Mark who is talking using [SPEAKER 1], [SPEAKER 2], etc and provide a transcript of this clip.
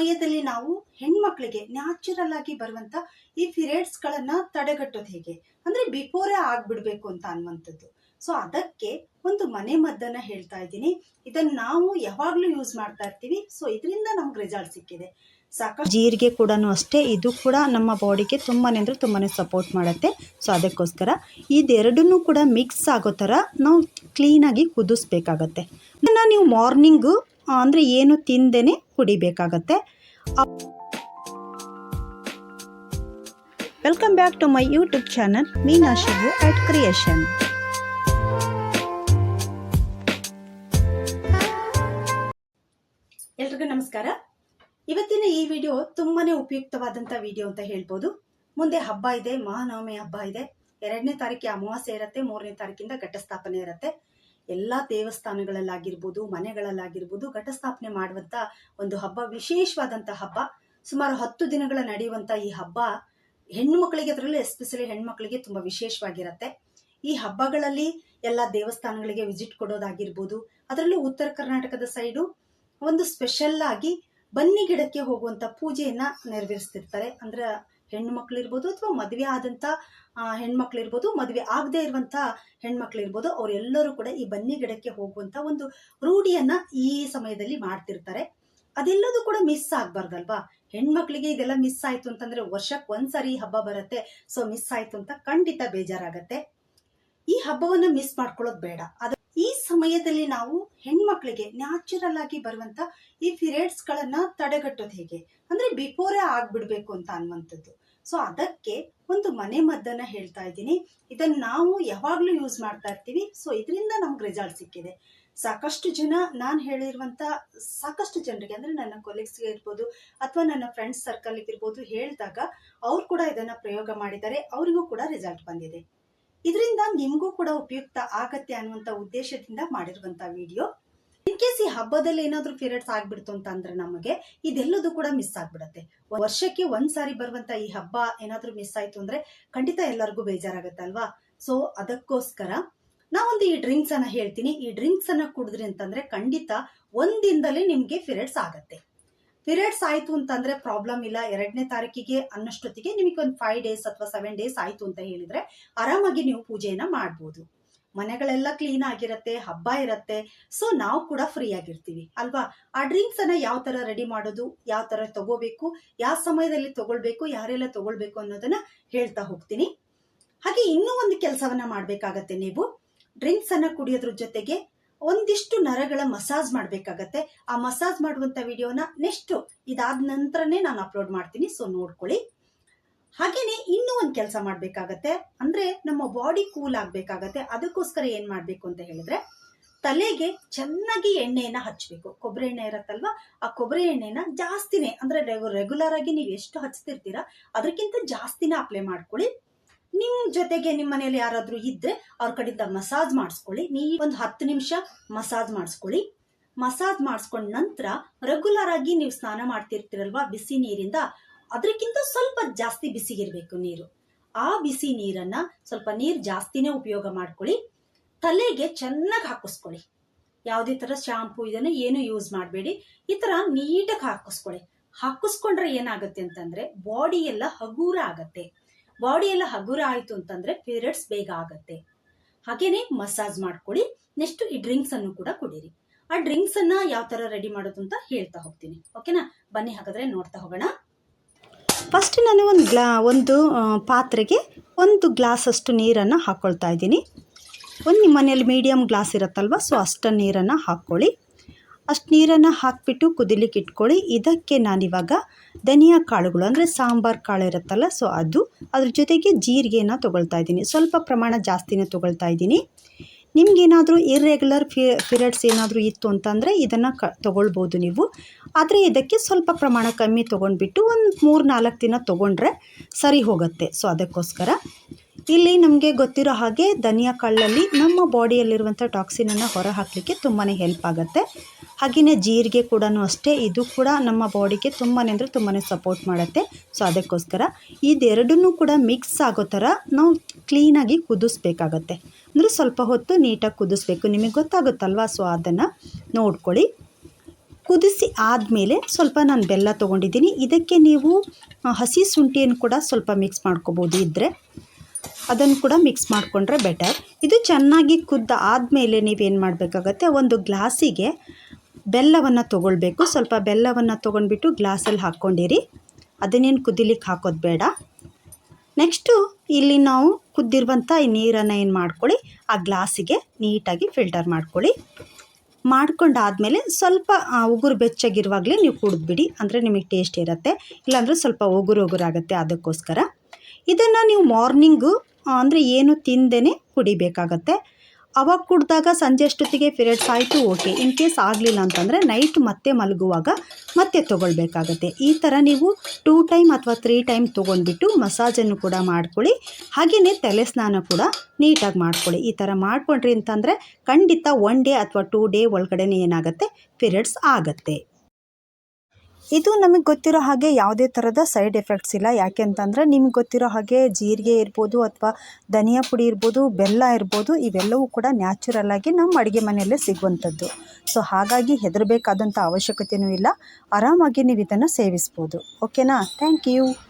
[SPEAKER 1] ಸಮಯದಲ್ಲಿ ನಾವು ಹೆಣ್ಮಕ್ಳಿಗೆ ನ್ಯಾಚುರಲ್ ಆಗಿ ಬರುವಂತ ಈ ಪಿರಿಯಡ್ಸ್ಗಳನ್ನ ತಡೆಗಟ್ಟೋದು ಹೇಗೆ? ಅಂದ್ರೆ ಬಿಫೋರೇ ಆಗ್ಬಿಡ್ಬೇಕು ಅಂತ ಅನ್ನುವಂಥದ್ದು. ಸೊ ಅದಕ್ಕೆ ಒಂದು ಮನೆ ಮದ್ದನ್ನ ಹೇಳ್ತಾ ಇದ್ದೀನಿ. ಇದನ್ನ ನಾವು ಯಾವಾಗ್ಲೂ ಯೂಸ್ ಮಾಡ್ತಾ ಇರ್ತೀವಿ. ಸೊ ಇದರಿಂದ ನಮ್ಗೆ ರಿಸಲ್ಟ್ ಸಿಕ್ಕಿದೆ. ಸಾಕಷ್ಟು
[SPEAKER 2] ಜೀರಿಗೆ ಕೂಡ ಅಷ್ಟೇ, ಇದು ಕೂಡ ನಮ್ಮ ಬಾಡಿಗೆ ತುಂಬಾ ಅಂದರೆ ತುಂಬಾ ಸಪೋರ್ಟ್ ಮಾಡುತ್ತೆ. ಸೊ ಅದಕ್ಕೋಸ್ಕರ ಇದೆರಡನ್ನೂ ಕೂಡ ಮಿಕ್ಸ್ ಆಗೋ ಥರ ನಾವು ಕ್ಲೀನಾಗಿ ಕುದಿಸ್ಬೇಕಾಗತ್ತೆ. ಅದನ್ನು ನೀವು ಮಾರ್ನಿಂಗು ಅಂದರೆ ಏನು ತಿಂದೇನೆ ಕುಡಿಬೇಕಾಗತ್ತೆ. Welcome back to my YouTube channel Meena Shivu at creation
[SPEAKER 1] ಎಲ್ರಿಗೂ ನಮಸ್ಕಾರ. ಇವತ್ತಿನ ಈ ವಿಡಿಯೋ ತುಂಬಾನೇ ಉಪಯುಕ್ತವಾದಂಥ ವಿಡಿಯೋ ಅಂತ ಹೇಳ್ಬೋದು. ಮುಂದೆ ಹಬ್ಬ ಇದೆ, ಮಹಾನವಮಿ ಹಬ್ಬ ಇದೆ. ಎರಡನೇ ತಾರೀಕಿಗೆ ಅಮಾವಾಸ್ಯೆ ಇರುತ್ತೆ, ಮೂರನೇ ತಾರೀಕಿಂದ ಘಟಸ್ಥಾಪನೆ ಇರುತ್ತೆ. ಎಲ್ಲಾ ದೇವಸ್ಥಾನಗಳಲ್ಲಾಗಿರ್ಬೋದು, ಮನೆಗಳಲ್ಲಾಗಿರ್ಬೋದು ಘಟಸ್ಥಾಪನೆ ಮಾಡುವಂತ ಒಂದು ಹಬ್ಬ, ವಿಶೇಷವಾದಂತ ಹಬ್ಬ. ಸುಮಾರು ಹತ್ತು ದಿನಗಳ ನಡೆಯುವಂತ ಈ ಹಬ್ಬ ಹೆಣ್ಣು ಮಕ್ಕಳಿಗೆ ಅದರಲ್ಲೂ ಎಸ್ಪೆಷಲಿ ಹೆಣ್ಮಕ್ಳಿಗೆ ತುಂಬಾ ವಿಶೇಷವಾಗಿರತ್ತೆ. ಈ ಹಬ್ಬಗಳಲ್ಲಿ ಎಲ್ಲ ದೇವಸ್ಥಾನಗಳಿಗೆ ವಿಸಿಟ್ ಕೊಡೋದಾಗಿರ್ಬೋದು, ಅದರಲ್ಲೂ ಉತ್ತರ ಕರ್ನಾಟಕದ ಸೈಡು ಒಂದು ಸ್ಪೆಷಲ್ ಆಗಿ ಬನ್ನಿ ಗಿಡಕ್ಕೆ ಹೋಗುವಂತ ಪೂಜೆಯನ್ನ ನೆರವೇರಿಸ್ತಿರ್ತಾರೆ. ಅಂದ್ರೆ ಹೆಣ್ಣು ಮಕ್ಳಿರ್ಬೋದು ಅಥವಾ ಮದುವೆ ಆದಂಥ ಹೆಣ್ಮಕ್ಳು ಹೆಣ್ಮಕ್ಳಿರ್ಬೋದು, ಮದುವೆ ಆಗದೇ ಇರುವಂತ ಹೆಣ್ಮಕ್ಳಿರ್ಬೋದು, ಅವರೆಲ್ಲರೂ ಕೂಡ ಈ ಬನ್ನಿ ಗಿಡಕ್ಕೆ ಹೋಗುವಂಥ ಒಂದು ರೂಢಿಯನ್ನು ಈ ಸಮಯದಲ್ಲಿ ಮಾಡ್ತಿರ್ತಾರೆ. ಅದೆಲ್ಲದೂ ಕೂಡ ಮಿಸ್ ಆಗಬಾರ್ದಲ್ವಾ? ಹೆಣ್ಮಕ್ಳಿಗೆ ಇದೆಲ್ಲ ಮಿಸ್ ಆಯ್ತು ಅಂತಂದರೆ ವರ್ಷಕ್ಕೆ ಒಂದ್ಸರಿ ಹಬ್ಬ ಬರುತ್ತೆ ಸೊ ಮಿಸ್ ಆಯಿತು ಅಂತ ಖಂಡಿತ ಬೇಜಾರಾಗತ್ತೆ. ಈ ಹಬ್ಬವನ್ನು ಮಿಸ್ ಮಾಡ್ಕೊಳ್ಳೋದು ಬೇಡ. ಅದ ಈ ಸಮಯದಲ್ಲಿ ನಾವು ಹೆಣ್ಮಕ್ಳಿಗೆ ನ್ಯಾಚುರಲ್ ಆಗಿ ಬರುವಂತ ಈ ಪಿರಿಯಡ್ಸ್ ಗಳನ್ನ ತಡೆಗಟ್ಟೋದು ಹೇಗೆ? ಅಂದ್ರೆ ಬಿಫೋರೇ ಆಗ್ಬಿಡ್ಬೇಕು ಅಂತ ಅನ್ನುವಂಥದ್ದು. ಸೊ ಅದಕ್ಕೆ ಒಂದು ಮನೆ ಮದ್ದನ್ನ ಹೇಳ್ತಾ ಇದ್ದೀನಿ. ಇದನ್ನ ನಾವು ಯಾವಾಗ್ಲೂ ಯೂಸ್ ಮಾಡ್ತಾ ಇರ್ತೀವಿ. ಸೊ ಇದರಿಂದ ನಮ್ಗೆ ರಿಸಲ್ಟ್ ಸಿಕ್ಕಿದೆ. ಸಾಕಷ್ಟು ಜನ ನಾನು ಹೇಳಿರುವಂತ ಸಾಕಷ್ಟು ಜನರಿಗೆ, ಅಂದ್ರೆ ನನ್ನ ಕೊಲೀಗ್ಸ್ಗೆ ಇರ್ಬೋದು, ಅಥವಾ ನನ್ನ ಫ್ರೆಂಡ್ಸ್ ಸರ್ಕಲ್ ಇರ್ಬೋದು ಹೇಳಿದಾಗ ಅವ್ರು ಕೂಡ ಇದನ್ನ ಪ್ರಯೋಗ ಮಾಡಿದ್ದಾರೆ. ಅವರಿಗೂ ಕೂಡ ರಿಸಲ್ಟ್ ಬಂದಿದೆ. ಇದರಿಂದ ನಿಮಗೂ ಕೂಡ ಉಪಯುಕ್ತ ಆಗತ್ತೆ ಅನ್ನುವಂತ ಉದ್ದೇಶದಿಂದ ಮಾಡಿರುವಂತ ವಿಡಿಯೋ ಇನ್ ಕೇಸ್ ಈ ಹಬ್ಬದಲ್ಲಿ ಏನಾದ್ರೂ ಪೀರಿಯಡ್ಸ್ ಆಗ್ಬಿಡ್ತು ಅಂತ ಅಂದ್ರೆ ನಮಗೆ ಇದೆಲ್ಲದೂ ಕೂಡ ಮಿಸ್ ಆಗ್ಬಿಡತ್ತೆ. ವರ್ಷಕ್ಕೆ ಒಂದ್ಸಾರಿ ಬರುವಂತ ಈ ಹಬ್ಬ ಏನಾದ್ರೂ ಮಿಸ್ ಆಯ್ತು ಅಂದ್ರೆ ಖಂಡಿತ ಎಲ್ಲರಿಗೂ ಬೇಜಾರಾಗತ್ತಲ್ವಾ ಸೊ ಅದಕ್ಕೋಸ್ಕರ ನಾವೊಂದು ಈ ಡ್ರಿಂಕ್ಸ್ ಅನ್ನ ಹೇಳ್ತೀನಿ. ಈ ಡ್ರಿಂಕ್ಸ್ ಅನ್ನ ಕುಡಿದ್ರಿ ಅಂತಂದ್ರೆ ಖಂಡಿತ ಒಂದಿಂದಲೇ ನಿಮ್ಗೆ ಪೀರಿಯಡ್ಸ್ ಆಗತ್ತೆ. ಪೀರಿಯಡ್ಸ್ ಆಯ್ತು ಅಂತಂದ್ರೆ ಪ್ರಾಬ್ಲಮ್ ಇಲ್ಲ. ಎರಡನೇ ತಾರೀಕಿಗೆ ಅನ್ನಷ್ಟೊತ್ತಿಗೆ ನಿಮಗೆ ಒಂದು ಫೈವ್ ಡೇಸ್ ಅಥವಾ ಸೆವೆನ್ ಡೇಸ್ ಆಯ್ತು ಅಂತ ಹೇಳಿದ್ರೆ ಆರಾಮಾಗಿ ನೀವು ಪೂಜೆಯನ್ನ ಮಾಡ್ಬೋದು. ಮನೆಗಳೆಲ್ಲ ಕ್ಲೀನ್ ಆಗಿರತ್ತೆ, ಹಬ್ಬ ಇರತ್ತೆ. ಸೊ ನಾವು ಕೂಡ ಫ್ರೀ ಆಗಿರ್ತೀವಿ. ಅಲ್ವಾ? ಆ ಡ್ರಿಂಕ್ಸ್ ಅನ್ನ ಯಾವ ತರ ರೆಡಿ ಮಾಡೋದು, ಯಾವ ತರ ತಗೋಬೇಕು, ಯಾವ ಸಮಯದಲ್ಲಿ ತಗೊಳ್ಬೇಕು, ಯಾರೆಲ್ಲ ತಗೊಳ್ಬೇಕು ಅನ್ನೋದನ್ನ ಹೇಳ್ತಾ ಹೋಗ್ತೀನಿ. ಹಾಗೆ ಇನ್ನೂ ಒಂದು ಕೆಲಸವನ್ನ ಮಾಡ್ಬೇಕಾಗತ್ತೆ ನೀವು. ಡ್ರಿಂಕ್ಸ್ ಅನ್ನ ಕುಡಿಯೋದ್ರ ಜೊತೆಗೆ ಒಂದಿಷ್ಟು ನರಗಳ ಮಸಾಜ್ ಮಾಡಬೇಕಾಗತ್ತೆ. ಆ ಮಸಾಜ್ ಮಾಡುವಂತ ವಿಡಿಯೋನ ನೆಕ್ಸ್ಟ್ ಇದಾದ ನಂತರನೇ ನಾನು ಅಪ್ಲೋಡ್ ಮಾಡ್ತೀನಿ ಸೊ ನೋಡ್ಕೊಳ್ಳಿ. ಹಾಗೇನೆ ಇನ್ನೂ ಒಂದು ಕೆಲಸ ಮಾಡಬೇಕಾಗತ್ತೆ. ಅಂದ್ರೆ ನಮ್ಮ ಬಾಡಿ ಕೂಲ್ ಆಗಬೇಕಾಗತ್ತೆ. ಅದಕ್ಕೋಸ್ಕರ ಏನ್ ಮಾಡ್ಬೇಕು ಅಂತ ಹೇಳಿದ್ರೆ, ತಲೆಗೆ ಚೆನ್ನಾಗಿ ಎಣ್ಣೆಯನ್ನ ಹಚ್ಚಬೇಕು ಕೊಬ್ಬರಿ ಎಣ್ಣೆ ಇರತ್ತಲ್ವಾ? ಆ ಕೊಬ್ಬರಿ ಎಣ್ಣೆನ ಜಾಸ್ತಿನೇ, ಅಂದ್ರೆ ರೆಗ್ಯುಲರ್ ಆಗಿ ನೀವು ಎಷ್ಟು ಹಚ್ತಿರ್ತೀರಾ, ಅದಕ್ಕಿಂತ ಜಾಸ್ತಿನೇ ಅಪ್ಲೈ ಮಾಡ್ಕೊಳ್ಳಿ. ನಿಮ್ ಜೊತೆಗೆ ನಿಮ್ಮ ಮನೇಲಿ ಯಾರಾದ್ರೂ ಇದ್ರೆ ಅವ್ರ ಕಡೆಯಿಂದ ಮಸಾಜ್ ಮಾಡಿಸ್ಕೊಳ್ಳಿ. ನೀ ಒಂದು ಹತ್ತು ನಿಮಿಷ ಮಸಾಜ್ ಮಾಡಿಸ್ಕೊಳ್ಳಿ. ಮಸಾಜ್ ಮಾಡಿಸ್ಕೊಂಡ ನಂತರ ರೆಗ್ಯುಲರ್ ಆಗಿ ನೀವು ಸ್ನಾನ ಮಾಡ್ತಿರ್ತೀರಲ್ವಾ ಬಿಸಿ ನೀರಿಂದ? ಅದಕ್ಕಿಂತ ಸ್ವಲ್ಪ ಜಾಸ್ತಿ ಬಿಸಿಗಿರ್ಬೇಕು ನೀರು. ಆ ಬಿಸಿ ನೀರನ್ನ ಸ್ವಲ್ಪ ನೀರು ಜಾಸ್ತಿನೇ ಉಪಯೋಗ ಮಾಡ್ಕೊಳ್ಳಿ. ತಲೆಗೆ ಚೆನ್ನಾಗಿ ಹಾಕಿಸ್ಕೊಳ್ಳಿ. ಯಾವುದೇ ತರ ಶಾಂಪೂ ಇದನ್ನ ಏನು ಯೂಸ್ ಮಾಡಬೇಡಿ. ಈ ತರ ನೀಟಾಗಿ ಹಾಕಿಸ್ಕೊಳ್ಳಿ. ಹಾಕಿಸ್ಕೊಂಡ್ರೆ ಏನಾಗುತ್ತೆ ಅಂತಂದ್ರೆ ಬಾಡಿ ಎಲ್ಲ ಹಗೂರ ಆಗತ್ತೆ. ಬಾಡಿ ಎಲ್ಲ ಹಗುರ ಆಯ್ತು ಅಂತಂದ್ರೆ ಪೀರಿಯಡ್ಸ್ ಬೇಗ ಆಗತ್ತೆ. ಹಾಗೇನೆ ಮಸಾಜ್ ಮಾಡ್ಕೊಳ್ಳಿ. ನೆಕ್ಸ್ಟ್ ಈ ಡ್ರಿಂಕ್ಸ್ ಅನ್ನು ಕೂಡ ಕುಡೀರಿ. ಆ ಡ್ರಿಂಕ್ಸ್ ಅನ್ನ ಯಾವ ತರ ರೆಡಿ ಮಾಡೋದು ಅಂತ ಹೇಳ್ತಾ ಹೋಗ್ತೀನಿ. ಓಕೆನಾ ಬನ್ನಿ ಹಾಗಾದ್ರೆ ನೋಡ್ತಾ ಹೋಗೋಣ.
[SPEAKER 2] ಫಸ್ಟ್ ನಾನು ಒಂದು ಗ್ಲಾ, ಒಂದು ಪಾತ್ರೆಗೆ ಒಂದು ಗ್ಲಾಸ್ ಅಷ್ಟು ನೀರನ್ನು ಹಾಕ್ಕೊಳ್ತಾ ಇದ್ದೀನಿ. ಒಂದು ನಿಮ್ಮ ಮನೇಲಿ ಮೀಡಿಯಮ್ ಗ್ಲಾಸ್ ಇರುತ್ತಲ್ವ, ಸೊ ಅಷ್ಟು ನೀರನ್ನು ಹಾಕ್ಕೊಳ್ಳಿ. ಅಷ್ಟು ನೀರನ್ನು ಹಾಕಿಬಿಟ್ಟು ಕುದಿಲಿಕ್ಕೆ ಇಟ್ಕೊಳ್ಳಿ. ಇದಕ್ಕೆ ನಾನಿವಾಗ ಧನಿಯಾ ಕಾಳುಗಳು ಅಂದರೆ ಸಾಂಬಾರು ಕಾಳು ಇರುತ್ತಲ್ಲ, ಸೊ ಅದು ಅದ್ರ ಜೊತೆಗೆ ಜೀರಿಗೆನ ತೊಗೊಳ್ತಾ ಇದ್ದೀನಿ. ಸ್ವಲ್ಪ ಪ್ರಮಾಣ ಜಾಸ್ತಿನೇ ತೊಗೊಳ್ತಾ ಇದ್ದೀನಿ. ನಿಮಗೇನಾದರೂ ಇರ್ರೆಗ್ಯುಲರ್ ಫಿ ಪೀರಿಯಡ್ಸ್ ಏನಾದರೂ ಇತ್ತು ಅಂತಂದರೆ ಇದನ್ನು ಕ, ತೊಗೊಳ್ಬೋದು ನೀವು. ಆದರೆ ಇದಕ್ಕೆ ಸ್ವಲ್ಪ ಪ್ರಮಾಣ ಕಮ್ಮಿ ತೊಗೊಂಡ್ಬಿಟ್ಟು ಒಂದು ಮೂರು ನಾಲ್ಕು ದಿನ ತೊಗೊಂಡ್ರೆ ಸರಿ ಹೋಗುತ್ತೆ. ಸೊ ಅದಕ್ಕೋಸ್ಕರ ಇಲ್ಲಿ ನಮಗೆ ಗೊತ್ತಿರೋ ಹಾಗೆ ಧನಿಯಾ ಕಾಳಲ್ಲಿ ನಮ್ಮ ಬಾಡಿಯಲ್ಲಿರುವಂಥ ಟಾಕ್ಸಿನನ್ನು ಹೊರ ಹಾಕಲಿಕ್ಕೆ ತುಂಬಾ ಹೆಲ್ಪ್ ಆಗುತ್ತೆ. ಹಾಗೆಯೇ ಜೀರಿಗೆ ಕೂಡ ಅಷ್ಟೇ, ಇದು ಕೂಡ ನಮ್ಮ ಬಾಡಿಗೆ ತುಂಬಾ ಅಂದರೆ ತುಂಬಾ ಸಪೋರ್ಟ್ ಮಾಡುತ್ತೆ. ಸೊ ಅದಕ್ಕೋಸ್ಕರ ಇದೆರಡನ್ನೂ ಕೂಡ ಮಿಕ್ಸ್ ಆಗೋ ಥರ ನಾವು ಕ್ಲೀನಾಗಿ ಕುದಿಸ್ಬೇಕಾಗತ್ತೆ. ಅಂದರೆ ಸ್ವಲ್ಪ ಹೊತ್ತು ನೀಟಾಗಿ ಕುದಿಸ್ಬೇಕು. ನಿಮಗೆ ಗೊತ್ತಾಗುತ್ತಲ್ವಾ? ಸೊ ಅದನ್ನು ನೋಡ್ಕೊಳ್ಳಿ. ಕುದಿಸಿ ಆದಮೇಲೆ ಸ್ವಲ್ಪ ನಾನು ಬೆಲ್ಲ ತೊಗೊಂಡಿದ್ದೀನಿ. ಇದಕ್ಕೆ ನೀವು ಹಸಿ ಶುಂಠಿಯನ್ನು ಕೂಡ ಸ್ವಲ್ಪ ಮಿಕ್ಸ್ ಮಾಡ್ಕೋಬೋದು. ಇದ್ದರೆ ಅದನ್ನು ಕೂಡ ಮಿಕ್ಸ್ ಮಾಡಿಕೊಂಡ್ರೆ ಬೆಟರ್ ಇದು ಚೆನ್ನಾಗಿ ಕುದ್ದ ಆದಮೇಲೆ ನೀವೇನು ಮಾಡಬೇಕಾಗತ್ತೆ? ಒಂದು ಗ್ಲಾಸಿಗೆ ಬೆಲ್ಲವನ್ನು ತೊಗೊಳ್ಬೇಕು. ಸ್ವಲ್ಪ ಬೆಲ್ಲವನ್ನು ತೊಗೊಂಡ್ಬಿಟ್ಟು ಗ್ಲಾಸಲ್ಲಿ ಹಾಕ್ಕೊಂಡಿರಿ. ಅದನ್ನೇನು ಕುದಿಲಿಕ್ಕೆ ಹಾಕೋದು ಬೇಡ. ನೆಕ್ಸ್ಟು ಇಲ್ಲಿ ನಾವು ಕುದ್ದಿರುವಂಥ ಈ ನೀರನ್ನು ಏನು ಮಾಡ್ಕೊಳ್ಳಿ, ಆ ಗ್ಲಾಸಿಗೆ ನೀಟಾಗಿ ಫಿಲ್ಟರ್ ಮಾಡ್ಕೊಳ್ಳಿ. ಮಾಡ್ಕೊಂಡಾದಮೇಲೆ ಸ್ವಲ್ಪ ಉಗುರು ಬೆಚ್ಚಗಿರುವಾಗಲೇ ನೀವು ಕುಡಿದ್ಬಿಡಿ. ಅಂದರೆ ನಿಮಗೆ ಟೇಸ್ಟ್ ಇರುತ್ತೆ. ಇಲ್ಲಾಂದರೆ ಸ್ವಲ್ಪ ಉಗುರು ಉಗುರಾಗುತ್ತೆ ಅದಕ್ಕೋಸ್ಕರ. ಇದನ್ನು ನೀವು ಮಾರ್ನಿಂಗು ಅಂದರೆ ಏನು ತಿಂದೇ ಕುಡಿಬೇಕಾಗತ್ತೆ. ಅವಾಗ ಕುಡಿದಾಗ ಸಂಜೆ ಅಷ್ಟೊತ್ತಿಗೆ ಪಿರಿಯಡ್ಸ್ ಆಯಿತು, ಓಕೆ. ಇನ್ ಕೇಸ್ ಆಗಲಿಲ್ಲ ಅಂತಂದರೆ ನೈಟ್ ಮತ್ತೆ ಮಲಗುವಾಗ ಮತ್ತೆ ತೊಗೊಳ್ಬೇಕಾಗತ್ತೆ. ಈ ಥರ ನೀವು ಟೂ ಟೈಮ್ ಅಥವಾ ತ್ರೀ ಟೈಮ್ ತೊಗೊಂಡ್ಬಿಟ್ಟು ಮಸಾಜನ್ನು ಕೂಡ ಮಾಡ್ಕೊಳ್ಳಿ. ಹಾಗೆಯೇ ತಲೆ ಸ್ನಾನ ಕೂಡ ನೀಟಾಗಿ ಮಾಡ್ಕೊಳ್ಳಿ. ಈ ಥರ ಮಾಡಿಕೊಂಡ್ರಿ ಅಂತಂದರೆ ಖಂಡಿತ ಒನ್ ಡೇ ಅಥವಾ ಟೂ ಡೇ ಒಳಗಡೆನೇ ಏನಾಗುತ್ತೆ? ಪಿರಿಯಡ್ಸ್ ಆಗುತ್ತೆ. ಇದು ನಮಗೆ ಗೊತ್ತಿರೋ ಹಾಗೆ ಯಾವುದೇ ಥರದ ಸೈಡ್ ಎಫೆಕ್ಟ್ಸ್ ಇಲ್ಲ. ಯಾಕೆ ಅಂತಂದರೆ ನಿಮ್ಗೆ ಗೊತ್ತಿರೋ ಹಾಗೆ ಜೀರಿಗೆ ಇರ್ಬೋದು ಅಥವಾ ಧನಿಯಾ ಪುಡಿ ಇರ್ಬೋದು, ಬೆಲ್ಲ ಇರ್ಬೋದು, ಇವೆಲ್ಲವೂ ಕೂಡ ನ್ಯಾಚುರಲ್ ಆಗಿ ನಮ್ಮ ಅಡುಗೆ ಮನೆಯಲ್ಲೇ ಸಿಗುವಂಥದ್ದು. ಸೊ ಹಾಗಾಗಿ ಹೆದರಬೇಕಾದಂಥ ಅವಶ್ಯಕತೆಯೂ ಇಲ್ಲ. ಆರಾಮಾಗಿ ನೀವು ಇದನ್ನು ಸೇವಿಸ್ಬೋದು. ಓಕೆನಾ? Thank you.